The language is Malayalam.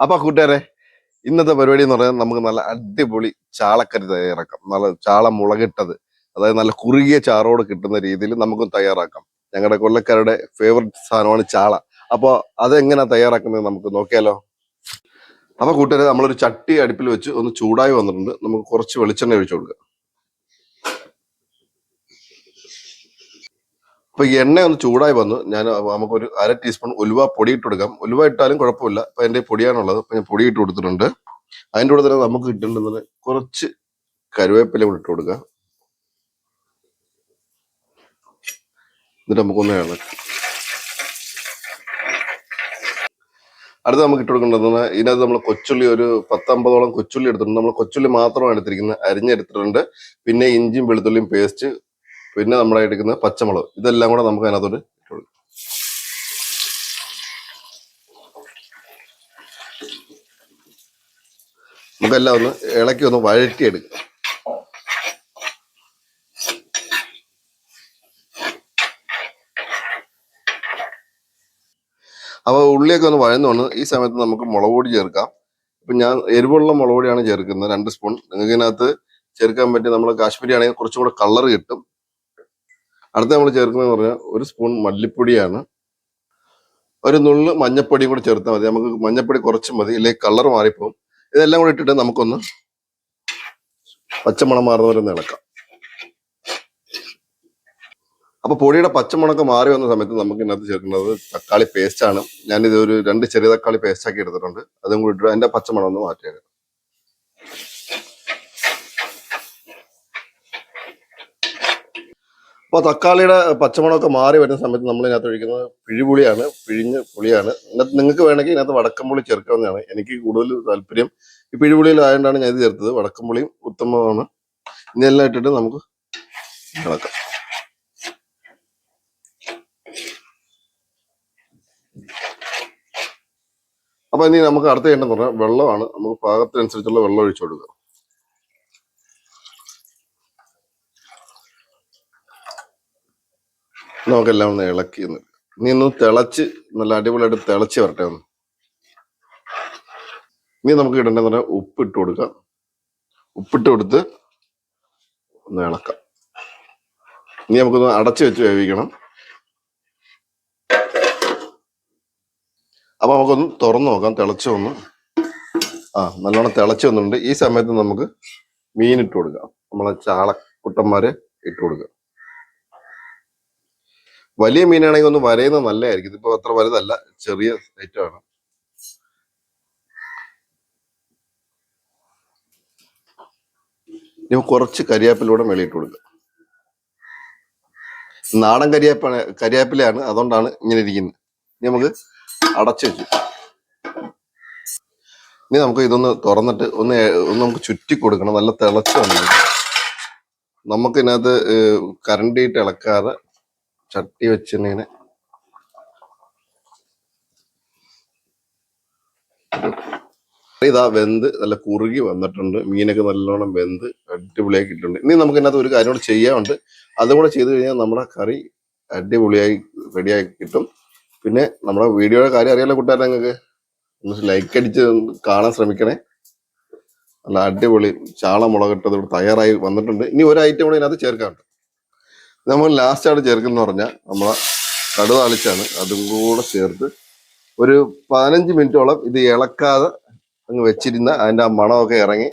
അപ്പൊ കൂട്ടുകാരെ ഇന്നത്തെ പരിപാടി എന്ന് പറഞ്ഞാൽ നമുക്ക് നല്ല അടിപൊളി ചാളക്കറി തയ്യാറാക്കാം. നല്ല ചാള മുളകിട്ടത് അതായത് നല്ല കുറുകിയ ചാറോട് കിട്ടുന്ന രീതിയിൽ നമുക്കും തയ്യാറാക്കാം. ഞങ്ങളുടെ കൊല്ലക്കാരുടെ ഫേവററ്റ് സാധനമാണ് ചാള. അപ്പോൾ അതെങ്ങനെ തയ്യാറാക്കുന്നത് നമുക്ക് നോക്കിയാലോ. അപ്പൊ കൂട്ടുകാരെ നമ്മളൊരു ചട്ടി അടുപ്പിൽ വെച്ച് ഒന്ന് ചൂടായി വന്നിട്ടുണ്ട്. നമുക്ക് കുറച്ച് വെളിച്ചെണ്ണ ഒഴിച്ചു കൊടുക്കാം. അപ്പൊ ഈ എണ്ണ ഒന്ന് ചൂടായി വന്നു. ഞാൻ നമുക്കൊരു അര ടീസ്പൂൺ ഉലുവ പൊടി ഇട്ട് കൊടുക്കാം. ഉലുവ ഇട്ടാലും കുഴപ്പമില്ല. അപ്പൊ എന്റെ പൊടിയാണുള്ളത്. അപ്പൊ ഞാൻ പൊടി ഇട്ട് കൊടുത്തിട്ടുണ്ട്. അതിന്റെ കൂടെ തന്നെ നമുക്ക് കിട്ടേണ്ടത് കുറച്ച് കരുവേപ്പില കൂടെ ഇട്ട് കൊടുക്കാം. എന്നിട്ട് നമുക്കൊന്ന് ഇളക്കാം. അടുത്ത് നമുക്ക് ഇട്ട് കൊടുക്കേണ്ടത് ഇതിനകത്ത് നമ്മൾ കൊച്ചുള്ളി ഒരു പത്തമ്പതോളം കൊച്ചുള്ളി എടുത്തിട്ടുണ്ട്. നമ്മൾ കൊച്ചുള്ളി മാത്രമാണ് എടുത്തിരിക്കുന്നത്. അരിഞ്ഞെടുത്തിട്ടുണ്ട്. പിന്നെ ഇഞ്ചിയും വെളുത്തുള്ളിയും പേസ്റ്റ് പിന്നെ നമ്മൾ എടുക്കുന്ന പച്ചമുളക്. ഇതെല്ലാം കൂടെ നമുക്ക് അതിനകത്തോട്ട് നമുക്കെല്ലാം ഒന്ന് ഇളക്കി ഒന്ന് വഴറ്റിയെടുക്കാം. അപ്പോൾ ഉള്ളിയൊക്കെ ഒന്ന് വഴന്നുകൊണ്ട് ഈ സമയത്ത് നമുക്ക് മുളക് പൊടി ചേർക്കാം. ഇപ്പം ഞാൻ എരിവുള്ള മുളക് പൊടിയാണ് ചേർക്കുന്നത് രണ്ട് സ്പൂൺ. നിങ്ങൾക്ക് ഇതിനകത്ത് ചേർക്കാൻ പറ്റി നമ്മൾ കാശ്മീരി ആണെങ്കിൽ കുറച്ചും കൂടെ കളർ കിട്ടും. അടുത്ത നമ്മൾ ചേർക്കുന്നതെന്ന് പറഞ്ഞാൽ ഒരു സ്പൂൺ മല്ലിപ്പൊടിയാണ്. ഒരു നുള്ള് മഞ്ഞപ്പൊടിയും കൂടെ ചേർത്താൽ മതി. നമുക്ക് മഞ്ഞപ്പൊടി കുറച്ച് മതി. ഇല്ലെങ്കിൽ കളർ മാറിപ്പോകും ഇതെല്ലാം കൂടെ ഇട്ടിട്ട് നമുക്കൊന്ന് പച്ചമണം മാറുന്നവരെ ഒന്ന് ഇളക്കാം. അപ്പൊ പൊടിയുടെ പച്ചമുണക്ക് മാറി വന്ന സമയത്ത് നമുക്ക് ഇതിനകത്ത് ചേർക്കുന്നത് തക്കാളി പേസ്റ്റ് ആണ്. ഞാനിത് ഒരു രണ്ട് ചെറിയ തക്കാളി പേസ്റ്റ് ആക്കി എടുത്തിട്ടുണ്ട്. അതും കൂടി ഇട്ടിട്ട് അതിന്റെ പച്ചമണം ഒന്ന് മാറ്റിയത് അപ്പോൾ തക്കാളിയുടെ പച്ചമണമൊക്കെ മാറി വരുന്ന സമയത്ത് നമ്മൾ ഇതിനകത്ത് ഒഴിക്കുന്നത് പിഴിപുളിയാണ് പിഴിഞ്ഞ് പുളിയാണ്. ഇതിനകത്ത് നിങ്ങൾക്ക് വേണമെങ്കിൽ ഇതിനകത്ത് വടക്കംപുളി ചേർക്കാവുന്നതാണ്. എനിക്ക് കൂടുതൽ താല്പര്യം ഈ പിഴിപുളിയിലായതുകൊണ്ടാണ് ഞാൻ ഇത് ചേർത്തത്. വടക്കംപുളിയും ഉത്തമമാണ്. ഇതെല്ലാം ഇട്ടിട്ട് നമുക്ക് കിടക്കാം അപ്പൊ ഇനി നമുക്ക് അടുത്ത ചെയ്യേണ്ടതെന്ന് പറഞ്ഞാൽ വെള്ളമാണ്. നമുക്ക് പാകത്തിനനുസരിച്ചുള്ള വെള്ളം ഒഴിച്ചു കൊടുക്കുക നമുക്കെല്ലാം ഒന്ന് ഇളക്കി ഇനി ഒന്ന് തിളച്ച് നല്ല അടിപൊളിയായിട്ട് തിളച്ച് വരട്ടെ ഒന്ന്. ഇനി നമുക്ക് ഇടേണ്ടത് പറഞ്ഞാൽ ഉപ്പിട്ട് കൊടുക്കാം. ഉപ്പിട്ട് കൊടുത്ത് ഒന്ന് ഇളക്കാം. നീ നമുക്കൊന്ന് അടച്ചു വെച്ച് വേവിക്കണം. അപ്പൊ നമുക്കൊന്ന് തുറന്നു നോക്കാം തിളച്ചു ഒന്ന് ആ നല്ലോണം തിളച്ചു വന്നിട്ടുണ്ട്. ഈ സമയത്ത് നമുക്ക് മീൻ ഇട്ട് കൊടുക്കാം. നമ്മളെ ചാളക്കുട്ടന്മാരെ ഇട്ട് കൊടുക്കാം. വലിയ മീനാണെങ്കിൽ ഒന്ന് വരയുന്നത് നല്ലതായിരിക്കും. ഇതിപ്പോ അത്ര വലുതല്ല ചെറിയ ഐറ്റമാണ് ഇനി കുറച്ച് കരിയാപ്പിലൂടെ മേളിയിട്ട് കൊടുക്കുക നാടൻ കരിയാപ്പാണ് കരിയാപ്പിലയാണ് അതുകൊണ്ടാണ് ഇങ്ങനെ ഇരിക്കുന്നത്. ഇനി നമുക്ക് അടച്ചു വെച്ചു. ഇനി നമുക്ക് ഇതൊന്ന് തുറന്നിട്ട് ഒന്ന് ഒന്ന് നമുക്ക് ചുറ്റി കൊടുക്കണം. നല്ല തിളച്ച് വന്നു നമുക്ക് ഇതിനകത്ത് ഇളക്കാതെ ചട്ടി വെച്ചിങ്ങനെ. ഇതാ വെന്ത് നല്ല കുറുകി വന്നിട്ടുണ്ട്. മീനൊക്കെ നല്ലോണം വെന്ത് അടിപൊളിയാക്കി ഇട്ടിട്ടുണ്ട് ഇനി നമുക്ക് ഇതിനകത്ത് ഒരു കാര്യം കൂടെ ചെയ്യാനുണ്ട്. അതും കൂടെ ചെയ്ത് കഴിഞ്ഞാൽ നമ്മുടെ കറി അടിപൊളിയായി റെഡിയായി കിട്ടും. പിന്നെ നമ്മുടെ വീഡിയോയുടെ കാര്യം അറിയാലോ കൂട്ടുകാരെ നിങ്ങൾക്ക്? ഒന്ന് ലൈക്ക് അടിച്ച് കാണാൻ ശ്രമിക്കണേ. നല്ല അടിപൊളി ചാള മുളകിട്ടത് ഇവിടെ തയ്യാറായി വന്നിട്ടുണ്ട്. ഇനി ഒരു ഐറ്റം കൂടെ ഇതിനകത്ത് ചേർക്കാനുണ്ട്. നമ്മൾ ലാസ്റ്റ് ആയിട്ട് ചേർക്കുന്ന പറഞ്ഞാൽ നമ്മളെ കടുതാളിച്ചാണ്. അതും കൂടെ ചേർത്ത് ഒരു പതിനഞ്ച് മിനിറ്റോളം ഇത് ഇളക്കാതെ അങ്ങ് വെച്ചിരുന്ന അതിന്റെ ആ മണമൊക്കെ ഇറങ്ങി